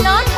நாட்டு